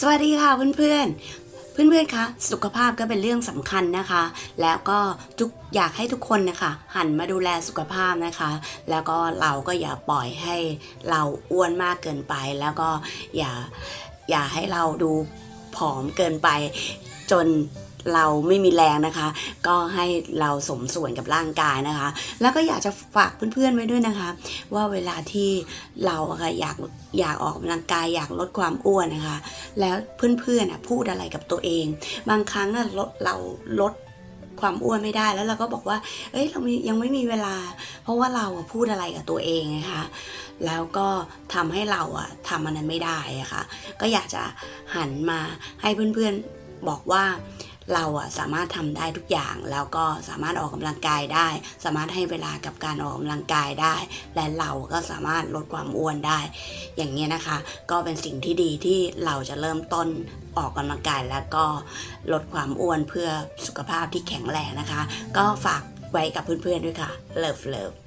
สวัสดีค่ะเพื่อนๆ เพื่อนๆ คะ สุขภาพก็เป็นเรื่องสำคัญนะคะ แล้วก็ทุกอยากให้ทุกคนนะคะหันมาดูแลสุขภาพนะคะ แล้วก็เราก็อย่าปล่อยให้เราอ้วนมากเกินไป แล้วก็อย่าอย่าให้เราดูผอมเกินไปจน เราไม่มีแรงนะคะ ก็ให้เราสมส่วนกับร่างกายนะคะ แล้วก็อยากจะฝากเพื่อนๆไว้ด้วยนะคะ ว่าเวลาที่เราอะค่ะอยากอยากออกกำลังกายอยากลดความอ้วนนะคะ แล้วเพื่อนๆอะพูดอะไรกับตัวเอง บางครั้งอะเราลดความอ้วนไม่ได้แล้วเราก็บอกว่า เอ้ยเรายังไม่มีเวลา เพราะว่าเราอะพูดอะไรกับตัวเองนะคะ แล้วก็ทำให้เราอะทำอันนั้นไม่ได้อะค่ะ ก็อยากจะหันมาให้เพื่อนๆบอกว่า เราอะสามารถทำได้ทุกอย่างแล้วก็สามารถออกกำลังกายได้ สามารถให้เวลากับการออกกำลังกายได้ และเราก็สามารถลดความอ้วนได้ อย่างนี้ยนะคะ ก็เป็นสิ่งที่ดีที่เราจะเริ่มต้นออกกำลังกายแล้วก็ลดความอ้วนเพื่อสุขภาพที่แข็งแรงนะคะ ก็ฝากไว้กับเพื่อนๆด้วยค่ะเลิฟเลิฟ